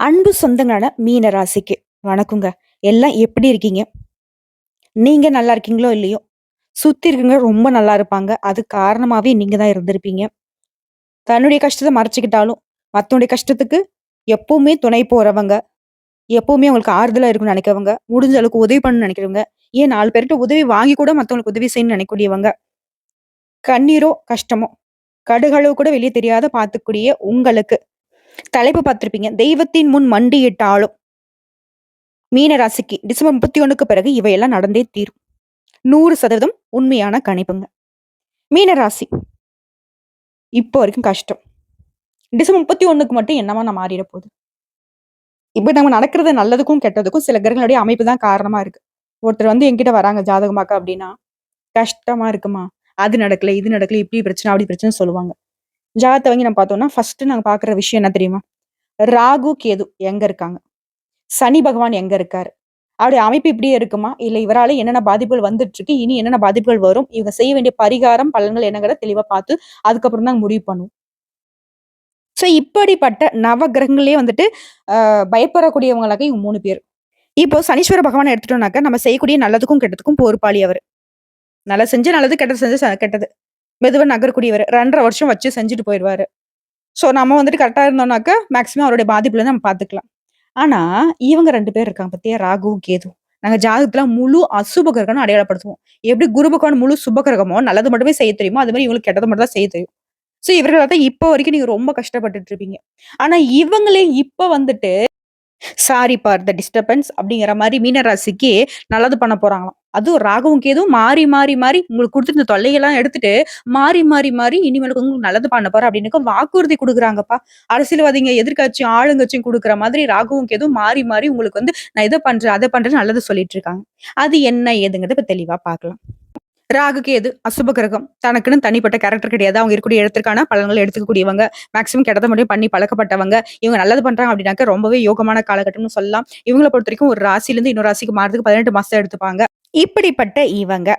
அன்பு சொந்தங்களான மீன ராசிக்கு. வணக்கங்க. எல்லாம் எப்படி இருக்கீங்க? நீங்க நல்லா இருக்கீங்களோ இல்லையோ? சுத்தி இருக்கவங்க ரொம்ப நல்லா இருப்பாங்க. அது காரணமாவே நீங்க தான் இருந்திருப்பீங்க. தன்னுடைய கஷ்டத்தை மறைச்சிக்கிட்டாலும் மத்தவங்களுடைய கஷ்டத்துக்கு எப்பவுமே துணை போறவங்க எப்பவுமே அவங்களுக்கு ஆறுதலா இருக்கும்னு நினைக்கிறவங்க முடிஞ்ச அளவுக்கு உதவி பண்ணணும்னு நினைக்கிறவங்க ஏன் நாலு பேர்கிட்ட உதவி வாங்கி கூட மற்றவங்களுக்கு உதவி செய்யணும்னு நினைக்கக்கூடியவங்க கண்ணீரோ கஷ்டமோ கடுகளவு கூட வெளியே தெரியாத பார்த்துக்கூடிய உங்களுக்கு தலைப்பு பார்த்துருப்பீங்க. தெய்வத்தின் முன் மண்டியிட்டாலும் மீன ராசிக்கு டிசம்பர் முப்பத்தி ஒண்ணுக்கு பிறகு இவையெல்லாம் நடந்தே தீரும். நூறு சதவீதம் உண்மையான கணிப்புங்க. மீன ராசி இப்போ வரைக்கும் கஷ்டம். டிசம்பர் முப்பத்தி ஒண்ணுக்கு மட்டும் என்னவா நான் மாறிட போகுது? இப்போ நம்ம நடக்கிறது நல்லதுக்கும் கெட்டதுக்கும் சில கிரகங்களுடைய அமைப்பு தான் காரணமா இருக்கு. ஒருத்தர் வந்து என்கிட்ட வராங்க ஜாதகமாக்கா அப்படின்னா கஷ்டமா இருக்குமா? அது நடக்கல இது நடக்கல இப்படி பிரச்சனை அப்படி பிரச்சனை சொல்லுவாங்க. ஜாதத்தை வாங்கி நம்ம பார்த்தோம்னா ஃபர்ஸ்ட் நாங்க பாக்குற விஷயம் என்ன தெரியுமா? ராகு கேது எங்க இருக்காங்க? சனி பகவான் எங்க இருக்காரு? அவருடைய அமைப்பு இப்படியே இருக்குமா? இல்ல இவரால என்னென்ன பாதிப்புகள் வந்துட்டு இருக்கு இனி என்னென்ன பாதிப்புகள் வரும்? இவங்க செய்ய வேண்டிய பரிகாரம் பலன்கள் என்னங்கிறத தெளிவா பார்த்து அதுக்கப்புறம் தான் முடிவு பண்ணும் ஸோ இப்படிப்பட்ட நவ கிரகங்களே வந்துட்டு பயப்படக்கூடியவங்களாக இவங்க மூணு பேர். இப்போ சனீஸ்வர பகவான் எடுத்துட்டோம்னாக்க நம்ம செய்யக்கூடிய நல்லதுக்கும் கெட்டதுக்கும் பொறுப்பாளி அவர். நல்லது செஞ்சு நல்லது கெட்டது செஞ்சு கெட்டது. மெதுவாக நகரக்கூடியவர். ரெண்டரை வருஷம் வச்சு செஞ்சுட்டு போயிடுவாரு. ஸோ நம்ம வந்துட்டு கரெக்டாக இருந்தோம்னாக்க மேக்ஸிமம் அவருடைய பாதிப்புல நம்ம பார்த்துக்கலாம் ஆனா இவங்க ரெண்டு பேர் இருக்காங்க பத்தியா? ராகு கேது. நாங்கள் ஜாதகத்துல முழு அசுப கிரகம்னு அடையாளப்படுத்துவோம். எப்படி குரு பகவான் முழு சுப கிரகமோ நல்லது மட்டுமே செய்ய தெரியுமோ அது மாதிரி இவங்களுக்கு கெட்டது மட்டும் தான் செய்ய தெரியும். ஸோ இவர்களால தான் இப்போ வரைக்கும் நீங்க ரொம்ப கஷ்டப்பட்டுட்டு இருப்பீங்க. ஆனா இவங்களே இப்போ வந்துட்டு சாரி பார் த டிஸ்டர்பன்ஸ் அப்படிங்கிற மாதிரி மீனராசிக்கு நல்லது பண்ண போறாங்களாம். அதுவும் ராகவும் கேதுவும் மாறி மாறி மாறி உங்களுக்கு கொடுத்துருந்த தொல்லையெல்லாம் எடுத்துட்டு மாறி மாறி மாறி இனிமேலுக்கு உங்களுக்கு நல்லது பண்ண போற அப்படின்னு வாக்குறுதி கொடுக்குறாங்கப்பா. அரசியல்வாதிங்க எதிர்கட்சியும் ஆளுங்கட்சியும் கொடுக்குற மாதிரி ராகவும் கேதுவும் மாறி மாறி உங்களுக்கு வந்து நான் இதை பண்றேன் அதை பண்றேன்னு நல்லது சொல்லிட்டு இருக்காங்க. அது என்ன ஏதுங்கிறத இப்ப தெளிவா பார்க்கலாம். ராகுக்கு எது அசுப கிரகம்? தனக்குன்னு தனிப்பட்ட கேரக்டர் கிடையாது. அவங்க இருக்கக்கூடிய இடத்திற்கான பலன்களை எடுத்துக்கக்கூடியவங்க. மேக்சிமம் கெட்டதை மட்டும் பண்ணி பழக்கப்பட்டவங்க. இவங்க நல்லது பண்றாங்க அப்படின்னாக்க ரொம்பவே யோகமான காலகட்டம்னு சொல்லலாம். இவங்களை பொறுத்த வரைக்கும் ஒரு ராசிலேருந்து இன்னொரு ராசிக்கு மாறதுக்கு பதினெட்டு மாசம் எடுத்துப்பாங்க. இப்படிப்பட்ட இவங்க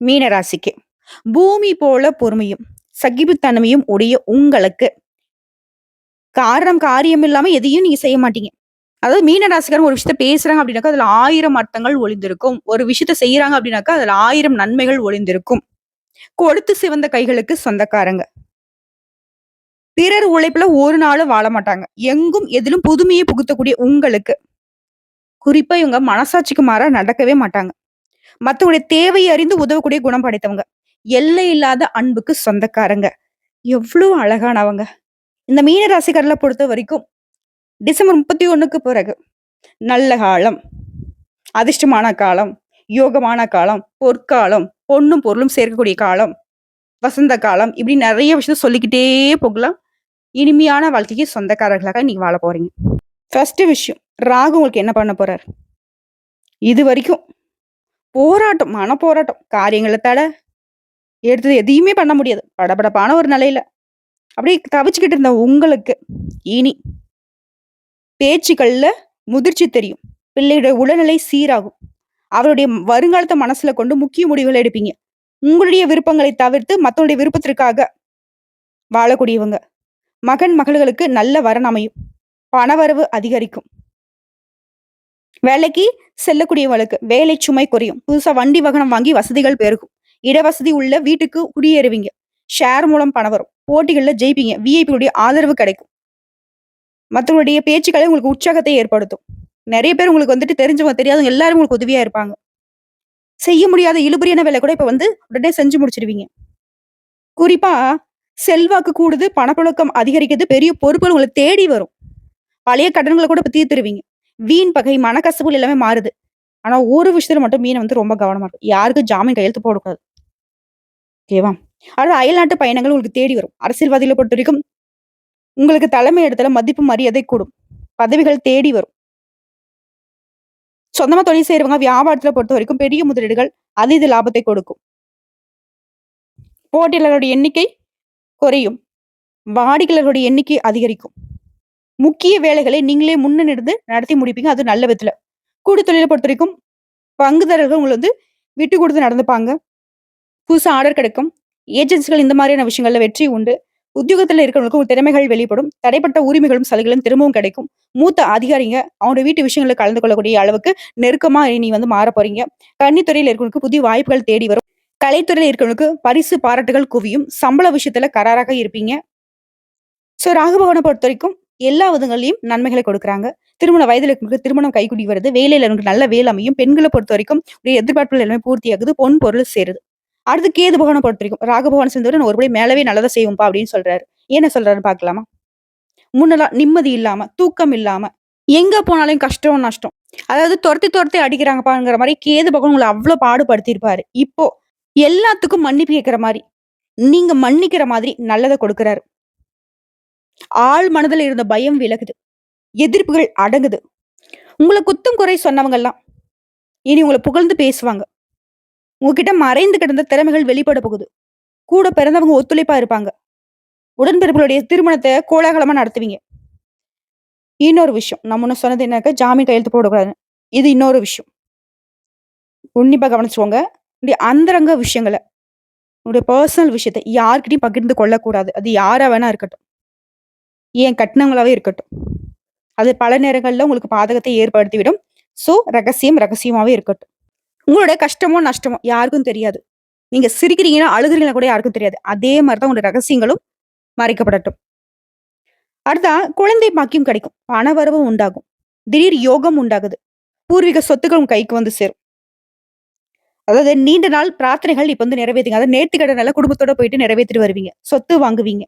மீன ராசிக்கு. பூமி போல பொறுமையும் சகிப்புத்தன்மையும் உடைய உங்களுக்கு. காரணம் காரியம் இல்லாம எதையும் நீங்க செய்ய மாட்டீங்க. அதாவது மீன ராசிக்காரங்க ஒரு விஷயத்த பேசுறாங்க அப்படின்னாக்கா அதுல ஆயிரம் அர்த்தங்கள் ஒளிந்திருக்கும். ஒரு விஷயத்த செய்யறாங்க அப்படின்னாக்கா அதுல ஆயிரம் நன்மைகள் ஒளிந்திருக்கும். கொடுத்து சிவந்த கைகளுக்கு சொந்தக்காரங்க. பிறர் உழைப்புல ஒரு நாளும் வாழ மாட்டாங்க. எங்கும் எதிலும் புதுமையை புகுத்தக்கூடிய உங்களுக்கு. குறிப்பா இவங்க மனசாட்சிக்கு மாறா நடக்கவே மாட்டாங்க. மத்தவங்களுடைய தேவையை அறிந்து உதவக்கூடிய குணம் படைத்தவங்க. எல்லை இல்லாத அன்புக்கு சொந்தக்காரங்க. எவ்வளவு அழகானவங்க. இந்த மீன ராசிக்காரர்களை பொறுத்த வரைக்கும் டிசம்பர் முப்பத்தி ஒன்றுக்கு பிறகு. நல்ல காலம் அதிர்ஷ்டமான காலம் யோகமான காலம் பொற்காலம் பொண்ணும் பொருளும் சேர்க்கக்கூடிய காலம் வசந்த காலம் இப்படி நிறைய விஷயத்த சொல்லிக்கிட்டே போகலாம். இனிமையான வாழ்க்கைக்கு சொந்தக்காரர்களாக நீங்கள் வாழ போறீங்க. ஃபர்ஸ்ட் விஷயம் ராகு உங்களுக்கு என்ன பண்ண போறார்? இது வரைக்கும் போராட்டம் மன போராட்டம் காரியங்களை தட எடுத்தது எதையுமே பண்ண முடியாது. படபடப்பான ஒரு நிலையில. அப்படியே தவிச்சுக்கிட்டு இருந்த உங்களுக்கு இனி பேச்சுகள்ல முதிர்ச்சி தெரியும். பிள்ளையுடைய உடல்நிலை சீராகும். அவருடைய வருங்காலத்தை மனசுல கொண்டு முக்கிய முடிவுகளை எடுப்பீங்க. உங்களுடைய விருப்பங்களை தவிர்த்து மத்தவங்களுடைய விருப்பத்திற்காக வாழக்கூடியவங்க. மகன் மகள்களுக்கு நல்ல வரன் அமையும். பணவரவு அதிகரிக்கும். வேலைக்கு செல்லக்கூடியவங்களுக்கு வேலை சுமை குறையும். புதுசா வண்டி வாகனம் வாங்கி வசதிகள் பெருகும். இடவசதி உள்ள வீட்டுக்கு குடியேறுவீங்க. ஷேர் மூலம் பணம் வரும். போட்டிகளில் ஜெயிப்பீங்க. விஐபியுடைய ஆதரவு கிடைக்கும். மற்றவங்களுடைய பேச்சுக்களை உங்களுக்கு உற்சாகத்தை ஏற்படுத்தும். நிறைய பேர் உங்களுக்கு வந்துட்டு தெரிஞ்சவங்க தெரியாதவங்க எல்லாரும் உங்களுக்கு உதவியா இருப்பாங்க. செய்ய முடியாத இழுபறியான வேலை கூட இப்ப வந்து உடனே செஞ்சு முடிச்சிருவீங்க. குறிப்பா செல்வாக்கு கூடுது பணப்புழக்கம் அதிகரிக்கிறது பெரிய பொறுப்புகள் உங்களை தேடி வரும். பழைய கடன்களை கூட இப்போ தீர்த்துருவீங்க. வீண் பகை மனக்கசப்புகள் எல்லாமே மாறுது. ஆனா ஒரு விஷயத்துல மட்டும் மீனை வந்து ரொம்ப கவனமா இருக்கும். யாருக்கும் ஜாமீன் கையெழுத்து போடக்கூடாது. ஓகேவா? அடுத்து அயல்நாட்டு பயணங்கள் உங்களுக்கு தேடி வரும். அரசியல்வாதிகளை பொறுத்த வரைக்கும் உங்களுக்கு தலைமை இடத்துல மதிப்பு மரியாதை கூடும். பதவிகள் தேடி வரும். சொந்தமா தொழில் செய்யறவங்க வியாபாரத்துல பொறுத்த வரைக்கும் பெரிய முதலீடுகள் அதீத லாபத்தை கொடுக்கும். போட்டியாளர்களுடைய எண்ணிக்கை குறையும். வாடிக்கையாளர்களுடைய எண்ணிக்கை அதிகரிக்கும். முக்கிய வேலைகளை நீங்களே முன்னிருந்து நடத்தி முடிப்பீங்க. அது நல்ல விதத்துல. கூடு தொழிலை பொறுத்த வரைக்கும் பங்குதாரர்கள் உங்களை வந்து விட்டு கொடுத்து நடந்துப்பாங்க. புதுசாக ஆர்டர் கிடைக்கும். ஏஜென்சிகள் இந்த மாதிரியான விஷயங்கள்ல வெற்றி உண்டு. உத்தியோகத்துல இருக்கிறவங்களுக்கு திறமைகள் வெளிப்படும். தடைப்பட்ட உரிமைகளும், சலுகைகளும் திரும்பவும் கிடைக்கும். மூத்த அதிகாரிங்க அவங்களோட வீட்டு விஷயங்களில் கலந்து கொள்ளக்கூடிய அளவுக்கு நெருக்கமா நீ வந்து மாறப் போறீங்க. கன்னித்துறையில் இருக்கிறவங்களுக்கு புதிய வாய்ப்புகள் தேடி வரும். கலைத்துறையில் இருக்கிறவங்களுக்கு பரிசு, பாராட்டுகள் குவியும். சம்பள விஷயத்துல கராராக இருப்பீங்க. ஸோ ராகுபவனை பொறுத்த வரைக்கும் எல்லா விதங்களையும் நன்மைகளை கொடுக்குறாங்க. திருமண வயதில் இருக்கிறவங்களுக்கு திருமணம் கைகூடி வருது. வேலையில நல்ல வேலை அமையும். பெண்களை பொறுத்த வரைக்கும் எதிர்பார்ப்புகள் எல்லாமே பூர்த்தியாகுது. பொன், பொருள் சேருது. அடுத்து கேது பகவான பொறுத்த வரைக்கும் பகவான சேர்ந்தவரை நான் ஒருபடி மேலவே நல்லதை செய்வோம்ப்பா அப்படின்னு சொல்றாரு. என்ன சொல்றாருன்னு பாக்கலாமா முன்னெல்லாம் நிம்மதி இல்லாம, தூக்கம் இல்லாம, எங்க போனாலும் கஷ்டம், நஷ்டம். அதாவது துரத்தி துரத்தி அடிக்கிறாங்கப்பாங்கிற மாதிரி கேது பகவான் உங்களை அவ்வளவு பாடுபடுத்தியிருப்பாரு. இப்போ எல்லாத்துக்கும் மன்னிப்பு கேட்கிற மாதிரி நீங்க மன்னிக்கிற மாதிரி நல்லதை கொடுக்கிறாரு ஆழ் மனதில் இருந்த பயம் விலகுது. எதிர்ப்புகள் அடங்குது. உங்களை குத்தம் குறை சொன்னவங்கலாம், இனி உங்களை புகழ்ந்து பேசுவாங்க. உங்ககிட்ட மறைந்து கிடந்த திறமைகள் வெளிப்பட போகுது. கூட பிறந்தவங்க ஒத்துழைப்பா இருப்பாங்க. உடன்பிறப்புகளுடைய திருமணத்தை கோலாகலமா நடத்துவீங்க. இன்னொரு விஷயம். நம்ம ஒன்று சொன்னது என்னக்கா ஜாமீன் கையெழுத்து போடக்கூடாதுன்னு. இது இன்னொரு விஷயம். உன்னிப்பாக கவனிச்சுக்கோங்க. உடைய அந்தரங்க விஷயங்களை உன்னுடைய பர்சனல் விஷயத்த யார்கிட்டையும் பகிர்ந்து கொள்ளக்கூடாது. அது யாரா வேணா இருக்கட்டும். ஏன் கட்டினங்களாவே இருக்கட்டும். அது பல நேரங்களில் உங்களுக்கு பாதகத்தை ஏற்படுத்திவிடும். ஸோ ரகசியம் ரகசியமாகவே இருக்கட்டும். உங்களோட கஷ்டமோ, நஷ்டமோ யாருக்கும் தெரியாது. நீங்க சிரிக்கிறீங்கன்னா, அழுகிறீங்கன்னா கூட யாருக்கும் தெரியாது. அதே மாதிரி தான் உங்களோட ரகசியங்களும் மறைக்கப்படட்டும். அடுத்தா குழந்தை பாக்கியம் கிடைக்கும். பணவரவும் உண்டாகும். திடீர் யோகம் உண்டாகுது. பூர்வீக சொத்துக்கள் உங்க கைக்கு வந்து சேரும். அதாவது நீண்ட நாள் பிரார்த்தனைகள் இப்ப வந்து நிறைவேத்துங்க. அதாவது நேர்த்திக்கடன குடும்பத்தோட போயிட்டு நிறைவேற்றிட்டு வருவீங்க. சொத்து வாங்குவீங்க.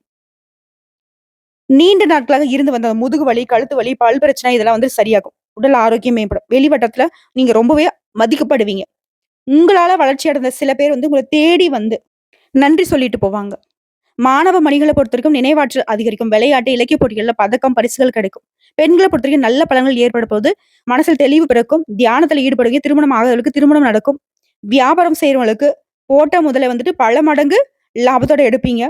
நீண்ட நாட்களாக இருந்து வந்த முதுகு வலி, கழுத்து வலி, பல் பிரச்சனை இதெல்லாம் வந்து சரியாகும். உடல் ஆரோக்கியம் மேம்படும். வெளிவட்டத்துல நீங்க ரொம்பவே மதிக்கப்படுவீங்க. உங்களால வளர்ச்சி அடைந்த சில பேர் வந்து உங்களை தேடி வந்து நன்றி சொல்லிட்டு போவாங்க. மாணவ மணிகளை பொறுத்தவரைக்கும் நினைவாற்றல் அதிகரிக்கும். விளையாட்டு, இலக்கிய போட்டிகளில் பதக்கம், பரிசுகள் கிடைக்கும். பெண்கள பொறுத்தவரைக்கும் நல்ல பலன்கள் ஏற்பட போது மனசில் தெளிவு பிறக்கும். தியானத்தில் ஈடுபடுவீங்க. திருமணம் ஆகிறவர்களுக்கு திருமணம் நடக்கும். வியாபாரம் செய்யறவங்களுக்கு போட்ட முதல வந்துட்டு பல மடங்கு லாபத்தோட எடுப்பீங்க.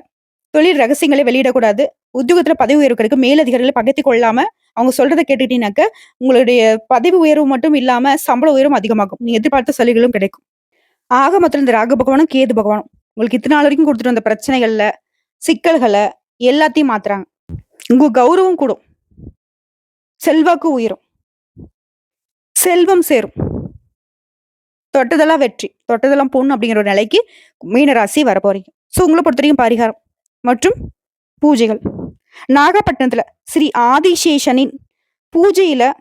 தொழில் ரகசியங்களை வெளியிடக்கூடாது. உத்தியோகத்துல பதவி உயர்வு கிடைக்கும். மேலதிகாரிகள பகைத்துக் கொள்ளாம, அவங்க சொல்றதை கேட்டுட்டீங்கனாக்க, உங்களுடைய பதவி உயர்வு மட்டும் இல்லாம சம்பள உயர்வும் அதிகமாகும். நீங்க எதிர்பார்த்த சலுகைகளும் கிடைக்கும். ஆக மொத்தம் இந்த ராகு பகவானும், கேது பகவானும் உங்களுக்கு இத்தனை நாள் வரைக்கும் கொடுத்துட்டு வந்த பிரச்சனைகள்ல, சிக்கல்களை எல்லாத்தையும் மாத்துறாங்க. உங்க கௌரவம் கூடும். செல்வாக்கு உயரும். செல்வம் சேரும். தொட்டதெல்லாம் வெற்றி. தொட்டதெல்லாம் பொண்ணு அப்படிங்கிற ஒரு நிலைக்கு மீனராசி வரப்போறீங்க. ஸோ உங்களை பொறுத்த வரைக்கும் பரிகாரம் மற்றும் பூஜைகள். நாகப்பட்டினத்துல ஸ்ரீ ஆதிசேஷனின் பூஜையில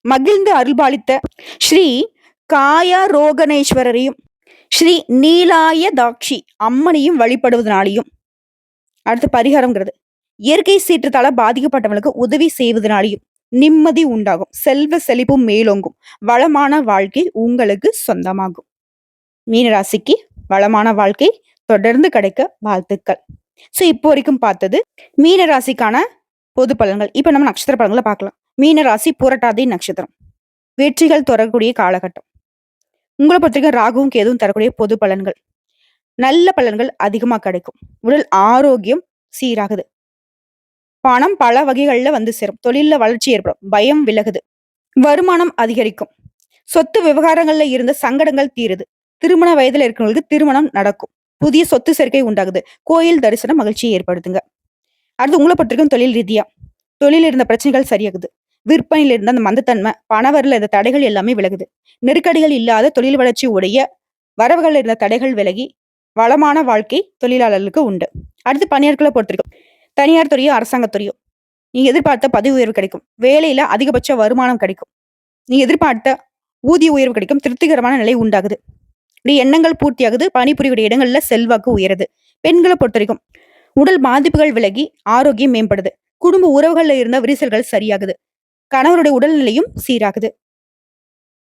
மகிழ்ந்து அருள்பாலித்த ஸ்ரீ காயாரோகணேஸ்வரரையும், ஸ்ரீ நீலாயதாக்ஷி அம்மனையும் வழிபடுவதனாலயும், அடுத்து பரிகாரம்ங்கிறது, இயற்கை சீற்றத்தால பாதிக்கப்பட்டவங்களுக்கு உதவி செய்வதனாலையும் நிம்மதி உண்டாகும். செல்வ செழிப்பும் மேலோங்கும். வளமான வாழ்க்கை உங்களுக்கு சொந்தமாகும். மீனராசிக்கு வளமான வாழ்க்கை தொடர்ந்து கிடைக்க வாழ்த்துக்கள். ஸோ இப்போ வரைக்கும் பார்த்தது மீன ராசிக்கான பொது பலன்கள். இப்ப நம்ம நட்சத்திர பலன்களை பார்க்கலாம். மீன ராசி புரட்டாதி நட்சத்திரம். வெற்றிகள் தொடரக்கூடிய காலகட்டம். உங்கள பொறுத்தவரைக்கும் ராகுவும், கேதுவும் தரக்கூடிய பொது பலன்கள். நல்ல பலன்கள் அதிகமா கிடைக்கும். உடல் ஆரோக்கியம் சீராகுது. பணம் பல வகைகள்ல வந்து சேரும். தொழிலில் வளர்ச்சி ஏற்படும். பயம் விலகுது. வருமானம் அதிகரிக்கும். சொத்து விவகாரங்கள்ல இருந்த சங்கடங்கள் தீருது. திருமண வயதில் இருக்கிறவங்களுக்கு திருமணம் நடக்கும். புதிய சொத்து சேர்க்கை உண்டாகுது. கோயில் தரிசனம் மகிழ்ச்சியை ஏற்படுத்துங்க. அடுத்து உங்களை பொறுத்திருக்கும் தொழில் ரீதியா, தொழில் இருந்த பிரச்சனைகள் சரியாகுது. விற்பனையில இருந்த அந்த மந்தத்தன்மை, பணவரில் இருந்த தடைகள் எல்லாமே விலகுது. நெருக்கடிகள் இல்லாத தொழில் வளர்ச்சி உடைய வரவுகள் இருந்த தடைகள் விலகி, வளமான வாழ்க்கை தொழிலாளர்களுக்கு உண்டு. அடுத்து பணியாட்கள பொறுத்திருக்கும் தனியார் துறையோ, அரசாங்கத் துறையோ, நீங்க எதிர்பார்த்த பதவி உயர்வு கிடைக்கும். வேலையில அதிகபட்ச வருமானம் கிடைக்கும். நீங்க எதிர்பார்த்த ஊதிய உயர்வு கிடைக்கும். திருப்திகரமான நிலை உண்டாகுது. இப்படி எண்ணங்கள் பூர்த்தியாகுது. பணிபுரியக்கூடிய இடங்கள்ல செல்வாக்கு உயருது. பெண்களை பொறுத்த வரைக்கும் உடல் பாதிப்புகள் விலகி ஆரோக்கியம் மேம்படுது. குடும்ப உறவுகள்ல இருந்த விரிசல்கள் சரியாகுது. கணவருடைய உடல்நிலையும் சீராகுது.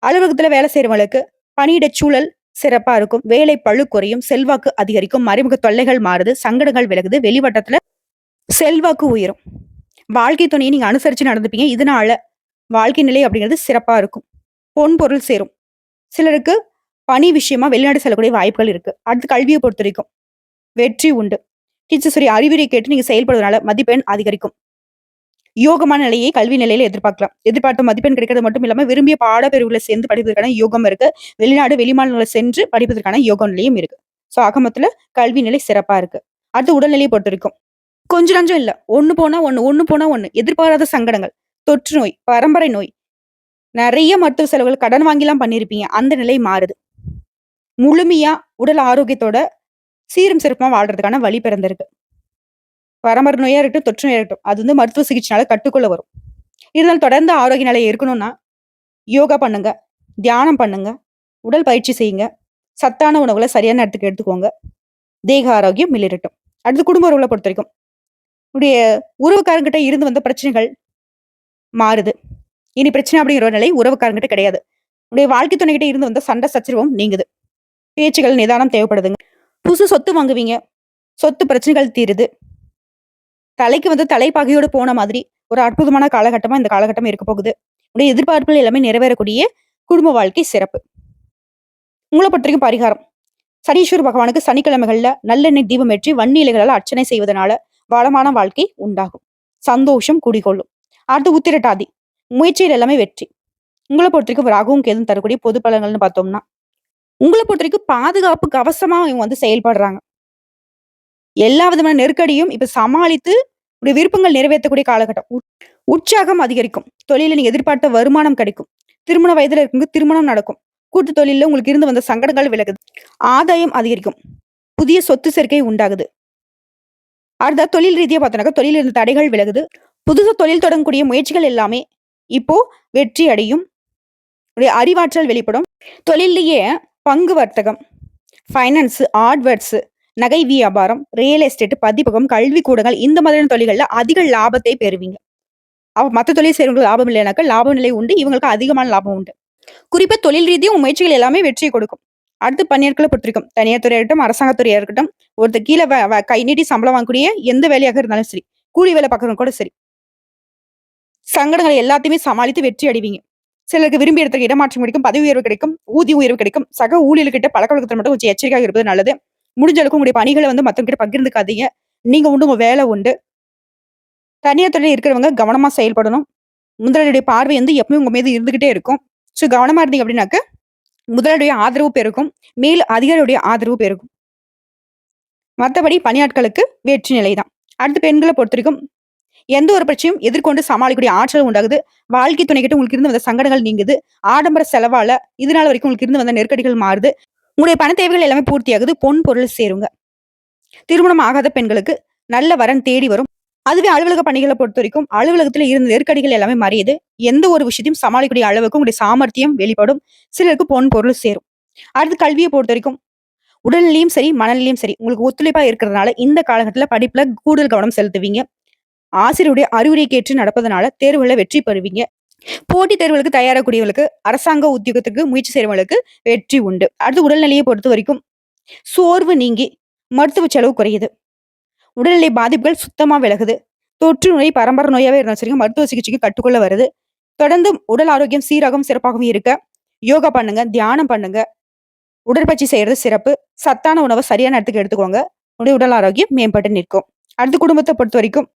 அலுவலகத்துல வேலை செய்யறவங்களுக்கு பணியிட சூழல் சிறப்பா இருக்கும். வேலை பழு குறையும். செல்வாக்கு அதிகரிக்கும். மறைமுக தொல்லைகள் மாறுது. சங்கடங்கள் விலகுது. வெளிவட்டத்துல செல்வாக்கு உயரும். வாழ்க்கை துணையை நீங்க அனுசரிச்சு நடந்துப்பீங்க. இதனால வாழ்க்கை நிலை அப்படிங்கிறது சிறப்பா இருக்கும். பொன் பொருள் சேரும். சிலருக்கு பணி விஷயமா வெளிநாடு செல்லக்கூடிய வாய்ப்புகள் இருக்கு. அடுத்து கல்வியை பொறுத்த வரைக்கும் வெற்றி உண்டு. டீச்சர்ஸுடைய அறிவுரை கேட்டு நீங்க செயல்படுவதனால மதிப்பெண் அதிகரிக்கும். யோகமான நிலையை கல்வி நிலையில எதிர்பார்க்கலாம். எதிர்பார்த்த மதிப்பெண் கிடைக்கிறது மட்டும் இல்லாம விரும்பிய பாடப்பிரிவுகளை சேர்ந்து படிப்பதற்கான யோகம் இருக்கு. வெளிநாடு, வெளிமாநிலங்களை சென்று படிப்பதற்கான யோக நிலையும் இருக்கு. ஸோ ஆக மொத்தத்துல கல்வி நிலை சிறப்பா இருக்கு. அடுத்து உடல்நிலையை பொறுத்தவரைக்கும் கொஞ்சம் நஞ்சம் இல்ல. ஒண்ணு போனா ஒண்ணு, ஒண்ணு போனா ஒண்ணு. எதிர்பாராத சங்கடங்கள், தொற்று நோய், பரம்பரை நோய், நிறைய மருத்துவ செலவுகள் கடன் வாங்கிலாம் பண்ணியிருப்பீங்க. அந்த நிலை மாறுது. முழுமையா உடல் ஆரோக்கியத்தோட சீரும் சிறப்புமா வாழ்றதுக்கான வழி பிறந்திருக்கு. பரமர் நோயா இருக்கட்டும், தொற்று நோயா இருக்கட்டும். அது வந்து மருத்துவ சிகிச்சைனால கட்டுக்குள்ள வரும். இருந்தாலும் தொடர்ந்து ஆரோக்கிய நிலை இருக்கணும்னா, யோகா பண்ணுங்க, தியானம் பண்ணுங்க, உடல் பயிற்சி செய்யுங்க, சத்தான உணவுகளை சரியான நேரத்துக்கு எடுத்துக்கோங்க. தேக ஆரோக்கியம் மிளிரட்டும். அடுத்து குடும்ப உருவலை பொறுத்த வரைக்கும் உடைய உறவுக்காரங்கிட்ட இருந்து வந்த பிரச்சனைகள் மாறுது. இனி பிரச்சனை அப்படிங்கிற நிலை உறவுக்காரங்கிட்ட கிடையாது. உடைய வாழ்க்கை துணைகிட்ட இருந்து வந்த சண்டை சச்சரவும் நீங்குது. பேச்சுகள் நிதானம் தேவைப்படுதுங்க. புதுசு சொத்து வாங்குவீங்க. சொத்து பிரச்சனைகள் தீருது. தலைக்கு வந்து தலைப்பாகையோடு போன மாதிரி ஒரு அற்புதமான காலகட்டமா இந்த காலகட்டம் இருக்க போகுது. உடைய எதிர்பார்ப்புகள் எல்லாமே நிறைவேறக்கூடிய குடும்ப வாழ்க்கை சிறப்பு. உங்கள பொறுத்தவரைக்கும் பரிகாரம். சனீஸ்வர பகவானுக்கு சனிக்கிழமைகள்ல நல்லெண்ணெய் தீபம் ஏற்றி வன்னிலைகளால் அர்ச்சனை செய்வதனால வளமான வாழ்க்கை உண்டாகும். சந்தோஷம் குடிகொள்ளும். அடுத்து உத்திரட்டாதி. முயற்சியில் எல்லாமே வெற்றி. உங்கள பொறுத்தவரைக்கும் ராகுவும் கேதும் தரக்கூடிய பொது பலன்கள்னு பார்த்தோம்னா, உங்கள பொறுத்தவரைக்கும் பாதுகாப்பு கவசமா இவங்க வந்து செயல்படுறாங்க. எல்லா விதமான நெருக்கடியும் இப்ப சமாளித்து உடைய விருப்பங்கள் நிறைவேற்றக்கூடிய காலகட்டம். உற்சாகம் அதிகரிக்கும். தொழிலில் நீங்க எதிர்பார்த்த வருமானம் கிடைக்கும். திருமண வயதுல இருக்கவங்க திருமணம் நடக்கும். கூட்டு தொழிலில் உங்களுக்கு இருந்து வந்த சங்கடங்கள் விலகுது. ஆதாயம் அதிகரிக்கும். புதிய சொத்து சேர்க்கை உண்டாகுது. அடுத்த தொழில் ரீதியா பார்த்தோம்னாக்கா, தொழில் இருந்த தடைகள் விலகுது. புதுசாக தொழில் தொடங்கக்கூடிய முயற்சிகள் எல்லாமே இப்போ வெற்றி அடையும். உடைய அறிவாற்றல் வெளிப்படும். தொழில்லயே பங்கு வர்த்தகம், ஃபைனான்ஸ், ஆட்வர்ட்ஸ், நகை வியாபாரம், ரியல் எஸ்டேட், பதிப்பகம், கல்வி கூடங்கள் இந்த மாதிரியான தொழில்களில் அதிக லாபத்தை பெறுவீங்க. அப்ப மத்த தொழில் செய்றவங்களுக்கு லாபம் இல்லைனாக்கா, லாப நிலை உண்டு. இவங்களுக்கு அதிகமான லாபம் உண்டு. குறிப்பாக தொழில் ரீதியும் முயற்சிகள் எல்லாமே வெற்றியை கொடுக்கும். அடுத்து பணியாட்களை பொறுத்திருக்கும் தனியார் துறையாக இருக்கட்டும், அரசாங்கத் துறையாக இருக்கட்டும், ஒருத்தர் கீழே கை நீட்டி சம்பளம் வாங்கக்கூடிய எந்த வேலையாக இருந்தாலும் சரி, கூலி வேலை பார்க்குறவங்க கூட சரி. சங்கடங்கள் எல்லாத்தையுமே சமாளித்து வெற்றி அடைவீங்க. சிலருக்கு விரும்பிய இடத்துக்கு இடமாற்றம் கிடைக்கும், பதவி உயர்வு கிடைக்கும், ஊதிய உயர்வு கிடைக்கும். சக ஊழியர்கிட்ட பழக்கவழக்கத்தில் மட்டும் கொஞ்சம் எச்சரிக்கையாக இருப்பது நல்லது. முடிஞ்ச அளவுக்கு உங்களுடைய பணிகளை வந்து மத்தவங்க பகிர்ந்துக்காதீங்க. நீங்க உண்டு, உங்க வேலை உண்டு. தனியார் துறையில் இருக்கிறவங்க கவனமா செயல்படணும். முதலாளியுடைய பார்வை வந்து எப்பவுமே உங்க மீது இருந்துகிட்டே இருக்கும். ஸோ கவனமா இருந்தீங்க அப்படின்னாக்க, முதலாளியுடைய ஆதரவு பெருகும். மேல் அதிகாரியுடைய ஆதரவு பெருகும். மற்றபடி பணியாட்களுக்கு வெற்றி நிலைதான். அடுத்து பெண்களை பொறுத்த வரைக்கும் எந்த ஒரு பிரச்சனையும் எதிர்கொண்டு சமாளிக்கக்கூடிய ஆற்றல் உண்டாகுது. வாழ்க்கை துணைக்கிட்ட உங்களுக்கு இருந்து வந்த சங்கடங்கள் நீங்குது. ஆடம்பர செலவால இதனால வரைக்கும் உங்களுக்கு இருந்து வந்த நெருக்கடிகள் மாறுது. உங்களுடைய பண தேவைகள் எல்லாமே பூர்த்தியாகுது. பொன், பொருள் சேருங்க. திருமணம் ஆகாத பெண்களுக்கு நல்ல வரன் தேடி வரும். அதுவே அலுவலக பணிகளை பொறுத்த வரைக்கும் அலுவலகத்துல இருந்த நெருக்கடிகள் எல்லாமே மறையுது. எந்த ஒரு விஷயத்தையும் சமாளிக்கக்கூடிய அளவுக்கு உங்களுடைய சாமர்த்தியம் வெளிப்படும். சிலருக்கு பொன், பொருள் சேரும். அடுத்து கல்வியை பொறுத்த வரைக்கும் உடல்நிலையும் சரி, மனநிலையும் சரி, உங்களுக்கு ஒத்துழைப்பா இருக்கிறதுனால இந்த காலகட்டத்தில் படிப்புல கூடுதல் கவனம் செலுத்துவீங்க. ஆசிரியருடைய அறிவுரை கேட்டு நடப்பதனால தேர்வுகளில் வெற்றி பெறுவீங்க. போட்டி தேர்வுகளுக்கு தயாராகக்கூடியவர்களுக்கு அரசாங்க உத்தியோகத்துக்கு முயற்சி செய்யறவங்களுக்கு வெற்றி உண்டு. அடுத்து உடல்நிலையை பொறுத்தவரைக்கும், சோர்வு நீங்கி மருத்துவ செலவு குறையுது. உடல்நிலை பாதிப்புகள் சுத்தமா விலகுது. தொற்று நோய், பரம்பரை நோயாவே இருந்தாலும் சரிங்க, மருத்துவ சிகிச்சைக்கு கட்டுக்குள்ள வருது. தொடர்ந்து உடல் ஆரோக்கியம் சீராகவும், சிறப்பாகவும் இருக்க யோகா பண்ணுங்க, தியானம் பண்ணுங்க. உடற்பயிற்சி செய்யறது சிறப்பு. சத்தான உணவை சரியான இடத்துக்கு எடுத்துக்கோங்க. உடைய உடல் ஆரோக்கியம் மேம்பட்டு நிற்கும். அடுத்து பொறுத்த வரைக்கும்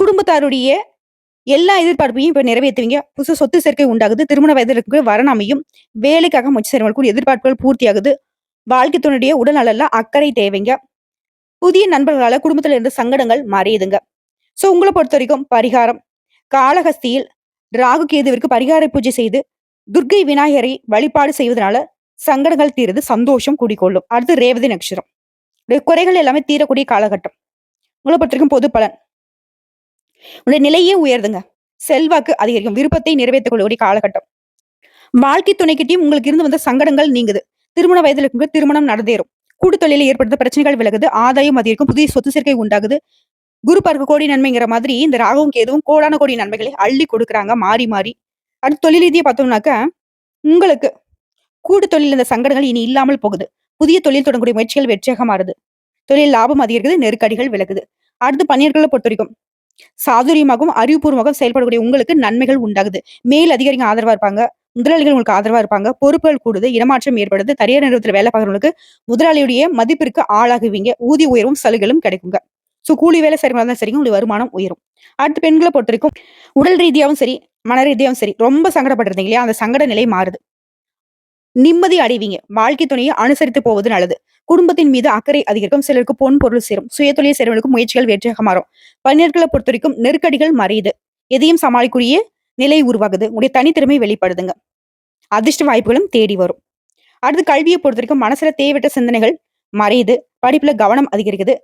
குடும்பத்தாருடைய எல்லா எதிர்பார்ப்பையும் இப்ப நிறைவேற்றுவீங்க புதுசா சொத்து சேர்க்கை உண்டாகுது. திருமண வயதிற்கு வரணாமையும் வரன் அமையும். வேலைக்காக முயற்சி எதிர்பார்ப்புகள் பூர்த்தியாகுது. வாழ்க்கை துணையுடைய உடல் நலன்ல அக்கறை தேவைங்க. புதிய நண்பர்களால குடும்பத்துல இருந்த சங்கடங்கள் மறையுதுங்க. சோ உங்களை பொறுத்த வரைக்கும் பரிகாரம், காளஹஸ்தியில் ராகு கேதுவிற்கு பரிகார பூஜை செய்து, துர்க்கை விநாயகரை வழிபாடு செய்வதனால சங்கடங்கள் தீருது. சந்தோஷம் குடிகொள்ளும். அடுத்து ரேவதி நட்சத்திரம். குறைகள் எல்லாமே தீரக்கூடிய காலகட்டம். உங்களை பொறுத்த வரைக்கும் பொது பலன். உன்னுடைய நிலையே உயருதுங்க. செல்வாக்கு அதிகரிக்கும். விருப்பத்தை நிறைவேற்றக்கூடிய காலகட்டம். வாழ்க்கை துணைக்கிட்டயும் உங்களுக்கு இருந்து வந்த சங்கடங்கள் நீங்குது. திருமண வயதில் இருக்கும் திருமணம் நடந்தேறும். கூட்டு தொழிலில் ஏற்படுத்த பிரச்சனைகள் விலகுது. ஆதாயம் அதிகரிக்கும். புதிய சொத்து சேர்க்கை உண்டாகுது. குரு பார்க்க கோடி நன்மைங்கிற மாதிரி இந்த ராகவும் கேதுவும் கோடான கோடி நன்மைகளை அள்ளி கொடுக்குறாங்க மாறி, மாறி. அடுத்து தொழில் ரீதியை பார்த்தோம்னாக்க, உங்களுக்கு கூட்டு தொழில் இந்த சங்கடங்கள் இனி இல்லாமல் போகுது. புதிய தொழில் தொடங்கக்கூடிய முயற்சிகள் வெற்றியாக மாறுது. தொழில் லாபம் அதிகரிக்குது. நெருக்கடிகள் விலகுது. அடுத்து பனியர்களை பொறுத்த வரைக்கும் சாதுரியமாகவும், அறிவுபூர்வமாகவும் செயல்படக்கூடிய உங்களுக்கு நன்மைகள் உண்டாகுது. மேல் அதிகாரிங்க ஆதரவா இருப்பாங்க. முதலாளிகள் உங்களுக்கு ஆதரவா இருப்பாங்க. பொறுப்புகள் கூடுது. இடமாற்றம் ஏற்படுது. தனியார் நிறுவனத்தில் வேலை பார்க்குறவங்களுக்கு முதலாளியுடைய மதிப்பிற்கு ஆளாகுவீங்க. ஊதிய உயர்வும், சலுகைகளும் கிடைக்குங்க. சோ கூலி வேலை செய்றவங்களா தான் சரிங்க, உங்களுக்கு வருமானம் உயரும். அடுத்து பெண்களை பொறுத்த வரைக்கும் உடல் ரீதியாவும் சரி, மன ரீதியாவும் சரி, ரொம்ப சங்கடப்பட்டிருந்தீங்க இல்லையா? அந்த சங்கட நிலை மாறுது. நிம்மதி அடைவீங்க. வாழ்க்கை துணையை அனுசரித்து போவது நல்லது. குடும்பத்தின் மீது அக்கறை அதிகரிக்கும். சிலருக்கு பொன் பொருள் சேரும். சுயதொழில் செய்றவங்களுக்கு முயற்சிகள் வெற்றியாக மாறும். பணியாட்களை பொறுத்த வரைக்கும் நெருக்கடிகள் மறையுது. எதையும் சமாளிக்கூடிய நிலை உருவாகுது. உங்களுடைய தனித்திறமை வெளிப்படுதுங்க. அதிர்ஷ்ட வாய்ப்புகளும் தேடி வரும். அடுத்து கல்வியை பொறுத்த வரைக்கும் மனசுல தேவையற்ற சிந்தனைகள் மறையுது. படிப்புல கவனம் அதிகரிக்குது.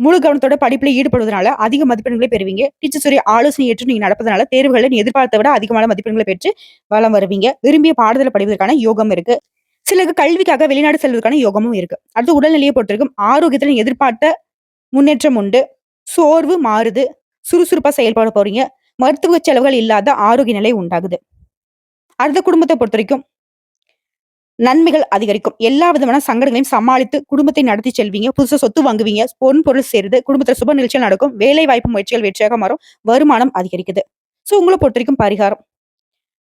முழு கவனத்தோட படிப்புல ஈடுபடுவதனால அதிக மதிப்பெண்களை பெறுவீங்க. டீச்சர்ஸுடைய ஆலோசனை ஏற்று நீங்க நடப்பதனால தேர்வுகளை எதிர்பார்த்த விட அதிகமான மதிப்பெண்களை பெற்று வளம் வருவீங்க. விரும்பிய பாடுதலை படிப்பதற்கான யோகம் இருக்கு. சிலருக்கு கல்விக்காக வெளிநாடு செல்வதற்கான யோகமும் இருக்கு. அடுத்து உடல்நிலையை பொறுத்திருக்கும் ஆரோக்கியத்துல எதிர்பார்த்த முன்னேற்றம் உண்டு. சோர்வு மாறுது. சுறுசுறுப்பா செயல்பட போறீங்க. மருத்துவ செலவுகள் இல்லாத ஆரோக்கிய நிலை உண்டாகுது. அடுத்த குடும்பத்தை பொறுத்த வரைக்கும் நன்மைகள் அதிகரிக்கும். எல்லா விதமான சங்கடங்களையும் சமாளித்து குடும்பத்தை நடத்தி செல்வீங்க. புதுசாக சொத்து வாங்குவீங்க. பொன் பொருள் சேருது. குடும்பத்துல சுப நிகழ்ச்சிகள் நடக்கும். வேலை வாய்ப்பு முயற்சிகள் வெற்றியாக மாறும். வருமானம் அதிகரிக்குது. சோ உங்களை பொறுத்த வரைக்கும் பரிகாரம்.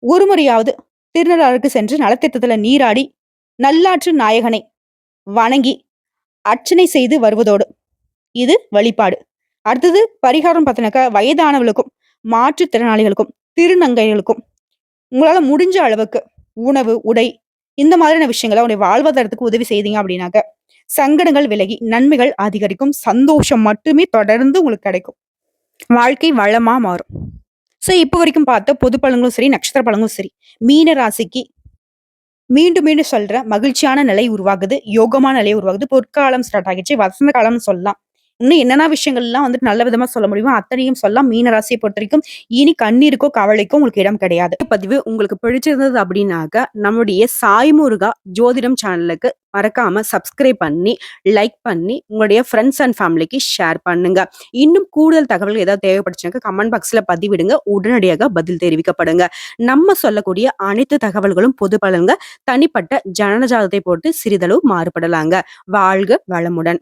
ஒரு முறையாவது திருநள்ளாருக்கு சென்று நலத்திட்டத்துல நீராடி நல்லாற்று நாயகனை வணங்கி அர்ச்சனை செய்து வருவதோடு இது வழிபாடு. அடுத்தது பரிகாரம் பார்த்தீங்கன்னாக்கா வயதானவர்களுக்கும் மாற்றுத்திறனாளிகளுக்கும் திருநங்கைகளுக்கும் உங்களால முடிஞ்ச அளவுக்கு உணவு உடை இந்த மாதிரியான விஷயங்களை அவனுடைய வாழ்வாதாரத்துக்கு உதவி செய்தீங்க அப்படின்னாக்க சங்கடங்கள் விலகி நன்மைகள் அதிகரிக்கும் சந்தோஷம் மட்டுமே தொடர்ந்து உங்களுக்கு கிடைக்கும். வாழ்க்கை வளமா மாறும். ஸோ இப்போ வரைக்கும் பார்த்த பொது பழங்களும் சரி நட்சத்திர பழங்களும் சரி மீன ராசிக்கு மீண்டும் மீண்டும் சொல்ற மகிழ்ச்சியான நிலை உருவாகுது யோகமான நிலை உருவாகுது பொற்காலம் ஸ்டார்ட் ஆகிடுச்சு வசந்த காலம்னு சொல்லலாம். இன்னும் என்னென்ன விஷயங்கள்லாம் வந்துட்டு நல்ல விதமா சொல்ல முடியுமோ அத்தனையும் சொல்லலாம். மீன ராசியை பொறுத்த வரைக்கும் இனி கண்ணீருக்கோ கவலைக்கோ உங்களுக்கு இடம் கிடையாது. பதிவு உங்களுக்கு பிடிச்சிருந்தது அப்படின்னாக்க நம்முடைய சாய்முருகா ஜோதிடம் சேனலுக்கு மறக்காம சப்ஸ்கிரைப் பண்ணி லைக் பண்ணி உங்களுடைய ஃப்ரெண்ட்ஸ் அண்ட் ஃபேமிலிக்கு ஷேர் பண்ணுங்க. இன்னும் கூடுதல் தகவல் ஏதாவது தேவைப்படுச்சுனாக்க கமெண்ட் பாக்ஸ்ல பதிவிடுங்க. உடனடியாக பதில் தெரிவிக்கப்படுங்க. நம்ம சொல்லக்கூடிய அனைத்து தகவல்களும் பொது பலன்க தனிப்பட்ட ஜனனஜாதத்தை பொறுத்து சிறிதளவு மாறுபடலாங்க. வாழ்க வளமுடன்.